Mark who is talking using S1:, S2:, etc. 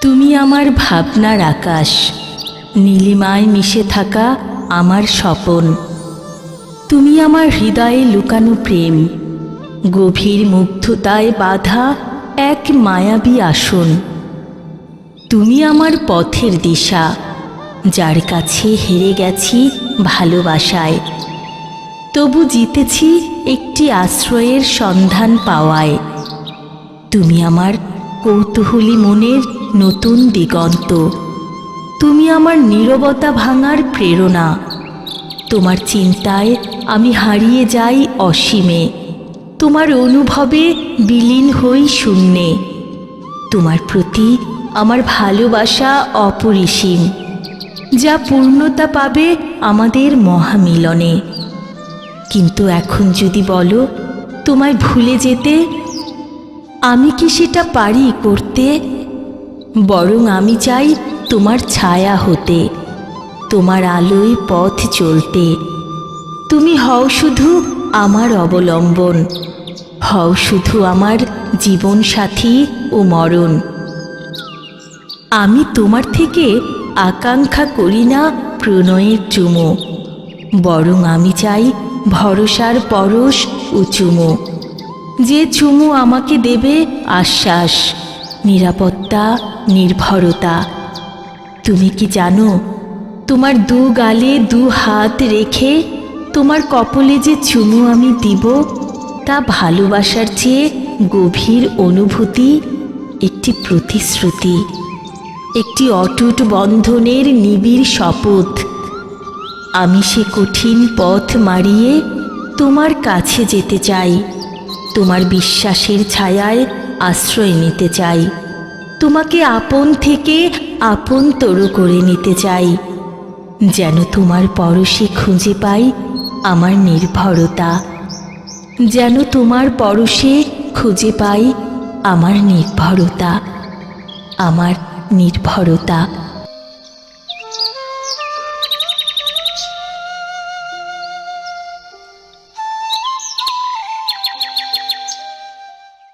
S1: তুমি আমার ভাবনার আকাশ, নীলিমায় মিশে থাকা আমার স্বপন। তুমি আমার হৃদয়ে লুকানো প্রেম, গভীর মুগ্ধতায় বাধা এক মায়াবী আসন। তুমি আমার পথের দিশা, যার কাছে হেরে গেছি ভালোবাসায়। তবু জিতেছি একটি আশ্রয়ের সন্ধান পাওয়ায়। তুমি আমার কৌতূহলী মনের নতুন দিগন্ত। তুমি আমার নীরবতা ভাঙার প্রেরণা। তোমার চিন্তায় আমি হারিয়ে যাই অসীমে। তোমার অনুভবে বিলীন হই শূন্যে। তোমার প্রতি আমার ভালোবাসা অপরিসীম, যা পূর্ণতা পাবে আমাদের মহামিলনে। কিন্তু এখন যদি বলো, তোমায় ভুলে যেতে, আমি কি সেটা পারি করতে? বরং আমি চাই তোমার ছায়া হতে, তোমার আলোয় পথ চলতে। তুমি হও শুধু আমার অবলম্বন, হও শুধু আমার জীবন সাথী ও মরণ। আমি তোমার থেকে আকাঙ্ক্ষা করি না প্রণয়ের চুমো। বরং আমি চাই ভরসার পরশ ও চুমো। যে চুমু আমাকে দেবে আশ্বাস, নিরাপত্তা, নির্ভরতা। তুমি কি জানো, তোমার দু গালে দু হাত রেখে তোমার কপলে যে চুমু আমি দিব, তা ভালোবাসার চেয়ে গভীর অনুভূতি একটি প্রতিশ্রুতি। একটি অটুট বন্ধনের নিবিড় শপথ। আমি সে কঠিন পথ মারিয়ে তোমার কাছে যেতে চাই। তোমার বিশ্বাসের ছায়ায় আশ্রয় নিতে চাই। তোমাকে আপন থেকে আপন তরু করে নিতে চাই। যেন তোমার পরশে খুঁজে পাই আমার নির্ভরতা। যেন তোমার পরশে খুঁজে পাই আমার নির্ভরতা। আমার নির্ভরতা